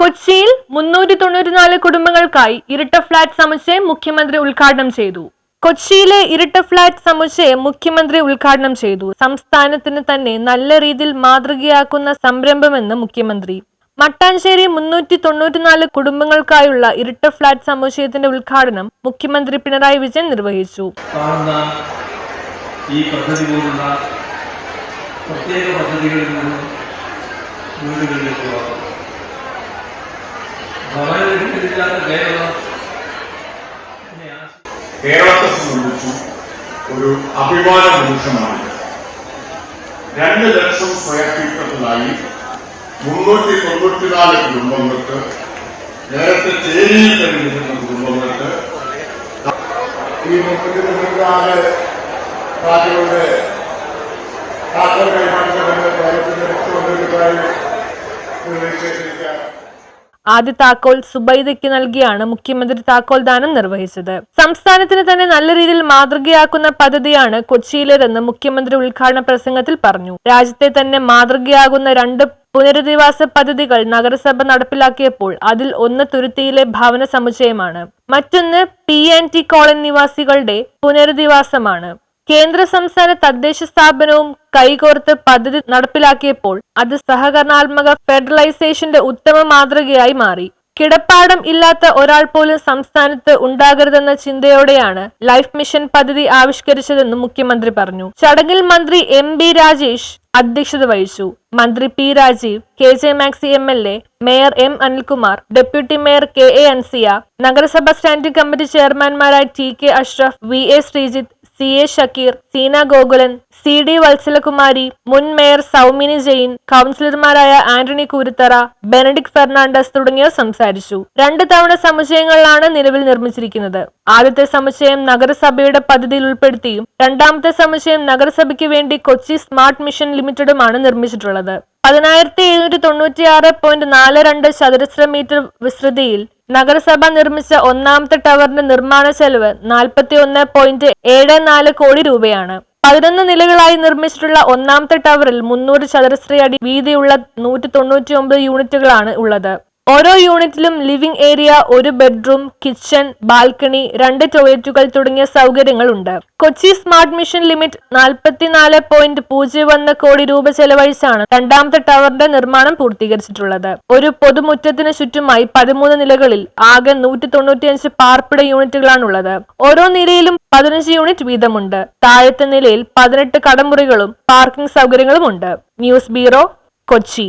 കൊച്ചിയിൽ മുന്നൂറ്റി തൊണ്ണൂറ്റിനാല് കുടുംബങ്ങൾക്കായി ഇരട്ട ഫ്ളാറ്റ് സമുച്ചയം മുഖ്യമന്ത്രി ഉദ്ഘാടനം ചെയ്തു. കൊച്ചിയിലെ ഇരട്ട ഫ്ളാറ്റ് സമുച്ചയം മുഖ്യമന്ത്രി ഉദ്ഘാടനം ചെയ്തു. സംസ്ഥാനത്തിന് തന്നെ നല്ല രീതിയിൽ മാതൃകയാക്കുന്ന സംരംഭമെന്ന് മുഖ്യമന്ത്രി. മട്ടാഞ്ചേരി മുന്നൂറ്റി തൊണ്ണൂറ്റിനാല് കുടുംബങ്ങൾക്കായുള്ള ഇരട്ട ഫ്ളാറ്റ് സമുച്ചയത്തിന്റെ ഉദ്ഘാടനം മുഖ്യമന്ത്രി പിണറായി വിജയൻ നിർവഹിച്ചു. ഈ പദ്ധതി പോലുള്ള പ്രത്യേക പദ്ധതികളിൽ നിന്നും വീടുകളിലേക്ക് കേരളം. കേരളത്തെ സംബന്ധിച്ചും ഒരു അഭിമാന നിമിഷമാണ്. രണ്ട് ലക്ഷം സ്ക്വയർ ഫീറ്ററിലായി മുന്നൂറ്റി തൊണ്ണൂറ്റിനാല് കുടുംബങ്ങൾക്ക് നേരത്തെ ചേരിയിൽ കഴിഞ്ഞിരുന്ന കുടുംബങ്ങൾക്ക് ഈ മുപ്പത്തി തൊണ്ണൂറ്റിനാല് ഫ്ലാറ്റുകളുടെ താക്കോൽ കൈമാറ്റമെന്ന് കേരളത്തിന്റെ മുഖ്യമന്ത്രിക്കായി നിർദ്ദേശിച്ചിരിക്കുകയാണ് ആദ്യ താക്കോൽ സുബൈദയ്ക്ക് നൽകിയാണ് മുഖ്യമന്ത്രി താക്കോൽ ദാനം നിർവഹിച്ചത്. സംസ്ഥാനത്തിന് തന്നെ നല്ല രീതിയിൽ മാതൃകയാക്കുന്ന പദ്ധതിയാണ് കൊച്ചിയിലേതെന്ന് മുഖ്യമന്ത്രി ഉദ്ഘാടന പ്രസംഗത്തിൽ പറഞ്ഞു. രാജ്യത്തെ തന്നെ മാതൃകയാകുന്ന രണ്ട് പുനരധിവാസ പദ്ധതികൾ നഗരസഭ നടപ്പിലാക്കിയപ്പോൾ അതിൽ ഒന്ന് തുരുത്തിയിലെ ഭവന സമുച്ചയമാണ്. മറ്റൊന്ന് പി ആൻഡ് ടി കോളനി നിവാസികളുടെ പുനരധിവാസമാണ്. കേന്ദ്ര സംസ്ഥാന തദ്ദേശ സ്ഥാപനവും കൈകോർത്ത് പദ്ധതി നടപ്പിലാക്കിയപ്പോൾ അത് സഹകരണാത്മക ഫെഡറലൈസേഷന്റെ ഉത്തമ മാതൃകയായി മാറി. കിടപ്പാടം ഇല്ലാത്ത ഒരാൾ പോലും സംസ്ഥാനത്ത് ഉണ്ടാകരുതെന്ന ചിന്തയോടെയാണ് ലൈഫ് മിഷൻ പദ്ധതി ആവിഷ്കരിച്ചതെന്നും മുഖ്യമന്ത്രി പറഞ്ഞു. ചടങ്ങിൽ മന്ത്രി എം ബി രാജേഷ് അധ്യക്ഷത വഹിച്ചു. മന്ത്രി P Rajeev K J Maxi M L A mayor M Anilkumar deputy mayor K A Ansiya നഗരസഭ standing committee ചെയർമാൻമാരായ T K Ashraf V A Sreejith C A Shakeer Seena Gokulan C D Vatsalakumari മുൻ mayor Saumini Jain കൗൺസിലർമാരായ Antony കൂരുത്തറ Benedict Fernandez തുടങ്ങിയവർ സംസാരിച്ചു. രണ്ട് തവണ സമുച്ചയങ്ങളിലാണ് നിലവിൽ നിർമ്മിച്ചിരിക്കുന്നത്. ആദ്യത്തെ സമുച്ചയം നഗരസഭയുടെ പദ്ധതിയിൽ ഉൾപ്പെടുത്തിയും രണ്ടാമത്തെ സമുച്ചയം നഗരസഭയ്ക്ക് വേണ്ടി കൊച്ചി സ്മാർട്ട് മിഷൻ ലിമിറ്റഡുമാണ് നിർമ്മിച്ചിട്ടുള്ളത്. പതിനായിരത്തി എഴുന്നൂറ്റി തൊണ്ണൂറ്റി ആറ് പോയിന്റ് നാല് രണ്ട് ചതുരശ്ര മീറ്റർ വിസ്തൃതിയിൽ നഗരസഭ നിർമ്മിച്ച ഒന്നാമത്തെ ടവറിന്റെ നിർമ്മാണ ചെലവ് നാൽപ്പത്തി ഒന്ന് പോയിന്റ് ഏഴ് നാല് കോടി രൂപയാണ്. പതിനൊന്ന് നിലകളായി നിർമ്മിച്ചിട്ടുള്ള ഒന്നാമത്തെ ടവറിൽ മുന്നൂറ് ചതുരശ്ര അടി വീതിയുള്ള നൂറ്റി തൊണ്ണൂറ്റി ഒമ്പത് യൂണിറ്റുകളാണ് ഉള്ളത്. ഓരോ യൂണിറ്റിലും ലിവിംഗ് ഏരിയ ഒരു ബെഡ്റൂം കിച്ചൺ ബാൽക്കണി രണ്ട് ടോയ്ലറ്റുകൾ തുടങ്ങിയ സൗകര്യങ്ങൾ ഉണ്ട് കൊച്ചി സ്മാർട്ട് മിഷൻ ലിമിറ്റ് നാൽപ്പത്തിനാല് പോയിന്റ് പൂജ്യം ഒന്ന് കോടി രൂപ ചെലവഴിച്ചാണ് രണ്ടാമത്തെ ടവറിന്റെ നിർമ്മാണം പൂർത്തീകരിച്ചിട്ടുള്ളത്. ഒരു പൊതുമുറ്റത്തിന് ചുറ്റുമായി പതിമൂന്ന് നിലകളിൽ ആകെ നൂറ്റി തൊണ്ണൂറ്റിയഞ്ച് പാർപ്പിട യൂണിറ്റുകളാണുള്ളത്. ഓരോ നിലയിലും പതിനഞ്ച് യൂണിറ്റ് വീതമുണ്ട്. താഴത്തെ നിലയിൽ പതിനെട്ട് കടമുറികളും പാർക്കിംഗ് സൗകര്യങ്ങളും ഉണ്ട് ന്യൂസ് ബ്യൂറോ കൊച്ചി.